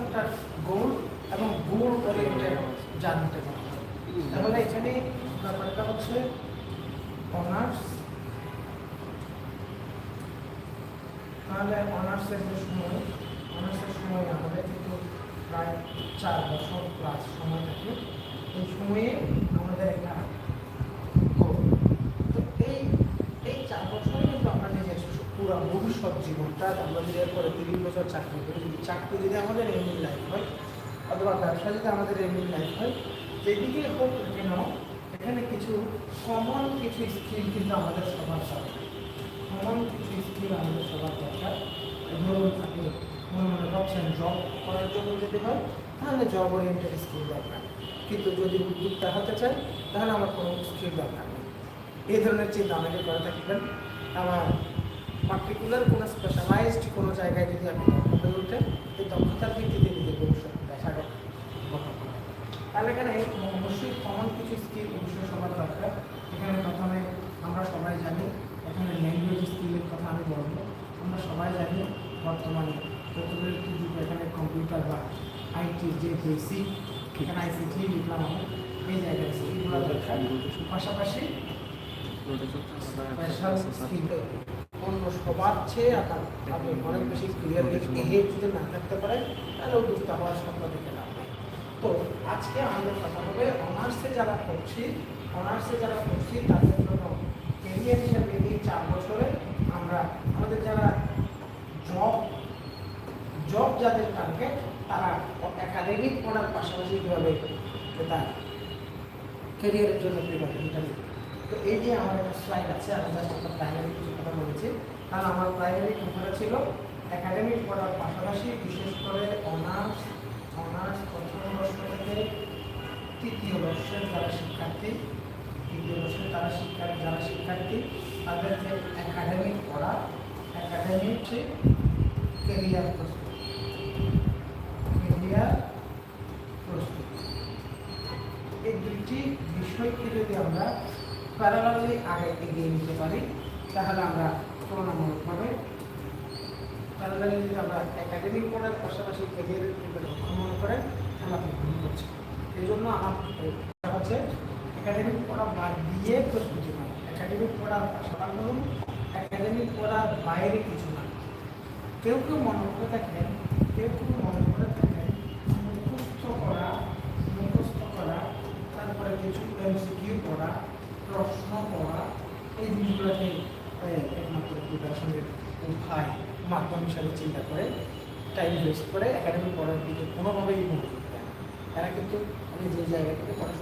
একটা গোল এবং গোল ওরিয়েন্টেড জানতে পারবে। তাহলে এখানে ব্যাপারটা হচ্ছে অনার্স। তাহলে অনার্সের যে সময়, অনার্সের সময় আমাদের কিন্তু প্রায় চার বছর প্লাস সময় থাকে। এই সময়ে আমাদের একটা তো এই এই চার বছরে কিন্তু আমরা নিজের পুরো ভবিষ্যৎ জীবনটা, আমরা যদি এরপরে তিরিশ বছর চাকরি করি চাকরি যদি আমাদের এমনি লাইফ হয়, অথবা ব্যবসা যদি আমাদের এমনি লাইফ হয়। যেদিকে হোক কেন, এখানে কিছু কমন কিছু স্কিল কিন্তু আমাদের সবার দরকার। কমন কিছু স্কিল আমাদের সবার দরকার। ধরুন আপনি মনে মনে ভাবছেন জব করার জন্য যদি হয়, তাহলে জব ওরিয়েন্টেড স্কিল দরকার। কিন্তু যদি উদ্যোক্তা হতে চাই তাহলে আমার কোনো স্কিল দরকার নেই। এই ধরনের চিন্তা আমাকে করে থাকবেন। আমার পার্টিকুলার কোনো স্পেশালাইজড জায়গায় যদি আপনি হয়ে ওঠেন এই দক্ষতার ভিত্তিতে নিজের ভবিষ্যৎ পেশাগত গঠন তাহলে এখানে অবশ্যই কমন কিছু স্কিল অবশ্যই সবার দরকার। এখানে প্রথমে আমরা সবাই জানি, এখানে ল্যাঙ্গুয়েজ স্কিলের কথা আমি বলব। আমরা সবাই জানি বর্তমানে প্রথমের যুগ এখানে কম্পিউটার বা আইটি যে বেসিক এখানে আইসিটি ডিপ্লোমা এই জায়গায় স্কিলগুলো দরকার। পাশাপাশি অন্য সবার চেয়ে আপনার আপনি অনেক বেশি ক্লিয়ারলি এগিয়ে যদি না থাকতে পারেন তাহলে উদ্যোক্তা হওয়ার স্বপ্ন দেখে লাভ নেই। তো আজকে আমাদের কথা হবে অনার্সে যারা পড়ছি অনার্সে যারা পড়ছি তাদের জন্য কেরিয়ার হিসাবে এই চার বছরে আমরা আমাদের যারা জব জব যাদের টার্গেট তারা একাডেমিক পড়ার পাশাপাশি কীভাবে তার ক্যারিয়ারের জন্য প্রিপারেশনটা নিতে তো এই যে আমার একটা স্লাইড আছে, আমি জাস্ট একটা প্রাইমারি কিছু কথা বলেছি। কারণ আমার প্রাইমারি কথাটা ছিল? একাডেমিক পড়ার পাশাপাশি বিশেষ করে অনার্স অনার্স প্রথম বর্ষ থেকে তৃতীয় বর্ষের যারা শিক্ষার্থী, তৃতীয় বর্ষের তারা শিক্ষার্থী যারা শিক্ষার্থী, তাদের যে একাডেমিক পড়া একাডেমিক কেরিয়ার প্রস্তুতি। কেরিয়ার প্রস্তুতি। এই দুইটি বিষয়কে যদি আমরা প্যারালালি আগে এগিয়ে নিতে পারি, তাহলে আমরা তুলনামূলকভাবে প্যারালালি যদি আমরা একাডেমিক পড়ার পাশাপাশি ক্যারিয়ারের ভ্রমণ তাহলে আপনি ভুল করছেন এই জন্য আমার হচ্ছে একাডেমিক পড়া বাদ দিয়ে প্রস্তুতি নয়। একাডেমিক পড়ার পাশাপাশি একাডেমিক পড়ার বাইরে কিছু না। কেউ কেউ মনে করে থাকেন কেউ কেউ মনে করে থাকেন মুখস্থ করা মুখস্থ করা তারপরে কিছু এমসিকিউ পড়া প্রশ্ন পড়া এই একমাত্র প্রিপারেশনের ভাই মাধ্যম হিসাবে চিন্তা করে টাইম ওয়েস্ট করে একাডেমি পড়ার দিকে কোনোভাবেই মনোযোগ দেয়। এরা কিন্তু আমি যে জায়গা থেকে পড়াশোনা